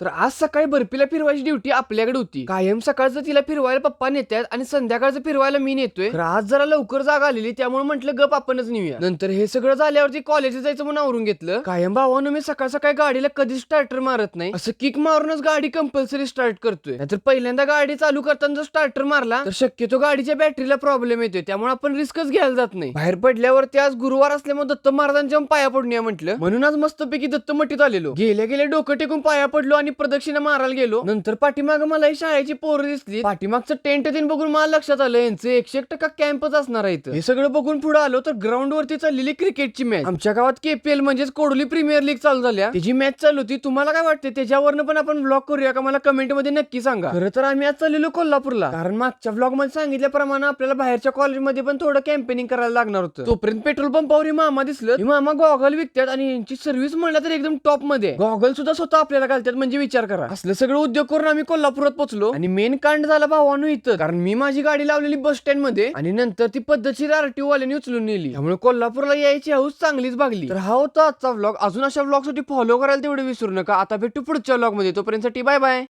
तर आज सकाळी बर्फीला फिरवायची ड्युटी आपल्याकडे होती. कायम सकाळचं तिला फिरवायला पप्पा नेतात आणि संध्याकाळचं फिरवायला मी नेतोय. आज जरा लवकर जागा आलेली त्यामुळे म्हटलं गप आपणच नेऊया. नंतर हे सगळं झाल्यावरती कॉलेजला जायचं म्हणून आवरून घेतलं. कायम भावानं मी सकाळ सकाळी गाडीला कधीच स्टार्टर मारत नाही. असं किक मारूनच गाडी कंपल्सरी स्टार्ट करतोय. नाहीतर पहिल्यांदा गाडी चालू करताना जर स्टार्टर मारला तर शक्यतो गाडीच्या बॅटरीला प्रॉब्लेम येतोय. त्यामुळे आपण रिस्कच घ्यायला जात नाही. बाहेर पडल्यावरती आज गुरुवार असल्यामुळे दत्त महाराजांच्या पाया पडूया म्हटलं. म्हणून आज मस्तपैकी दत्त मठीत आलेलो. गेल्या गेल्या डोकं टेकून पाया पडलो आणि प्रदक्षिणा मारायला गेलो. नंतर पाठीमाग मला ही शाळेची पोरं दिसली. पाठीमागचं टेंट तीन बघून मला लक्षात आलं यांचं एकशे एक टक्का कॅम्पच असणार आहे हे सगळं बघून पुढे आलो तर ग्राउंड वरती चाललेली क्रिकेटची मॅच. आमच्या गावात केपीएल म्हणजेच कोडोली प्रीमियर लीग चालू झाल्या. त्याची मॅच चालू होती. तुम्हाला काय वाटते त्याच्यावरनं पण आपण ब्लॉग करूया का? मला कमेंटमध्ये नक्की सांगा. खरं तर आम्ही आज चाललेलो कोल्हापूरला. कारण मागच्या ब्लॉगमध्ये सांगितल्याप्रमाणे आपल्याला बाहेरच्या कॉलेजमध्ये पण थोडं कॅम्पेनिंग करायला लागणार होतं. तोपर्यंत पेट्रोल पंपावर ही मामा दिसलं. मामा गॉगल विकतात आणि यांची सर्व्हिस म्हणलं तर एकदम टॉपमध्ये. गॉगल सुद्धा स्वतः आपल्याला घालतात म्हणजे म्हणजे विचार करा. असलं सगळं उद्योग करून आम्ही कोल्हापुरात पोहोचलो आणि मेन कांड झाला भावानो इथं. कारण मी माझी गाडी लावलेली बस स्टँडमध्ये आणि नंतर ती पद्धतशीर आरटीओ वाल्याने उचलून नेली. त्यामुळे कोल्हापूरला यायची हाऊस चांगलीच भागली. तर हा होता आजचा व्लॉग अजून अशा व्लॉगसाठी फॉलो करायला तेवढे विसरू नका. आता भेटू पुढच्या व्लॉगमध्ये. तोपर्यंत बाय बाय